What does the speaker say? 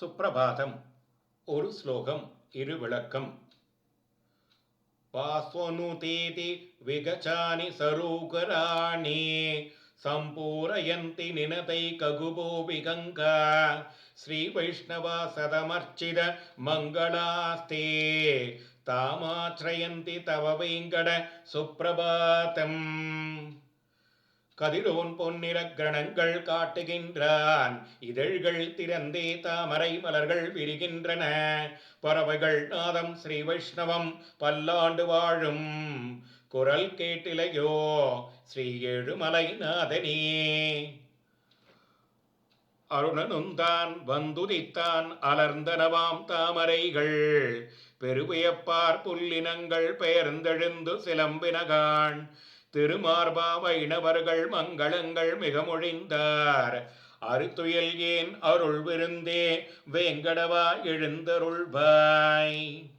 சுப்பிரபாதம் ஒரு ஸ்லோகம் இரு விளக்கம். வாஸ்வனுதேதி விகச்சானி சரூகராணி சம்பூரயந்தி நினதை ககுபோ விகங்கா. ஸ்ரீ வைஷ்ணவா சதமர்ச்சித மங்களாஸ்தே தாமாச்ரயந்தி தவ வேங்கட சுப்பிரபாதம் கதிரோன் பொன்னிற கிரணங்கள் காட்டுகின்றான். இதழ்கள் திறந்தே தாமரை மலர்கள் விரிகின்றன. பறவைகள் நாதம் ஸ்ரீ வைஷ்ணவம் பல்லாண்டு வாழும். குரல் கேட்டிலையோ ஸ்ரீ ஏழுமலை நாதனே அருணனுந்தான் வந்துதித்தான் அலர்ந்தனவாம் தாமரைகள். பெருவியப்பார் புல்லினங்கள் பெயர்ந்தெழுந்து சிலம்பினகான். திருமார்பா வைணவர்கள் மங்களங்கள் மிக மொழிந்தார் அருத்துயல் ஏன் அருள் விருந்தே வேங்கடவா எழுந்தருள்வாய்.